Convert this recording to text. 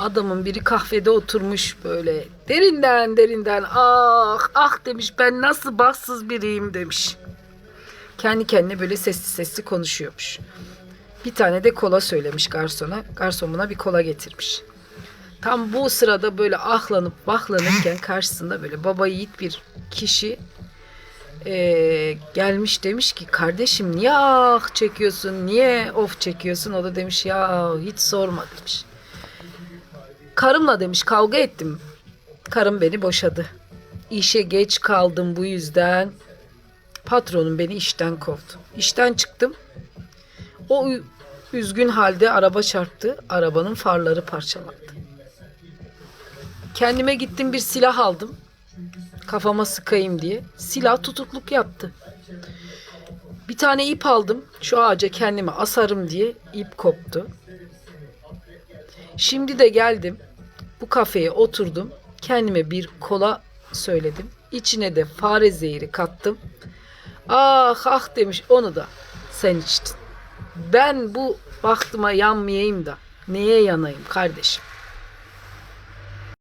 Adamın biri kahvede oturmuş böyle derinden derinden ah ah demiş ben nasıl bahtsız biriyim demiş. Kendi kendine böyle sesli sesli konuşuyormuş. Bir tane de kola söylemiş garsona. Garson buna bir kola getirmiş. Tam bu sırada böyle ahlanıp vahlanırken karşısında böyle baba yiğit bir kişi eee, gelmiş demiş ki kardeşim niye ah çekiyorsun niye of çekiyorsun o da demiş ya hiç sorma demiş. Karımla demiş kavga ettim. Karım beni boşadı. İşe geç kaldım bu yüzden. Patronum beni işten kovdu. İşten çıktım. O üzgün halde araba çarptı. Arabanın farları parçalandı. Kendime gittim bir silah aldım. Kafama sıkayım diye. Silah tutukluk yaptı. Bir tane ip aldım. Şu ağaca kendimi asarım diye ip koptu. Şimdi de geldim. Bu kafeye oturdum. Kendime bir kola söyledim. İçine de fare zehri kattım. Ah ah demiş onu da sen içtin. Ben bu baktıma yanmayayım da neye yanayım kardeşim?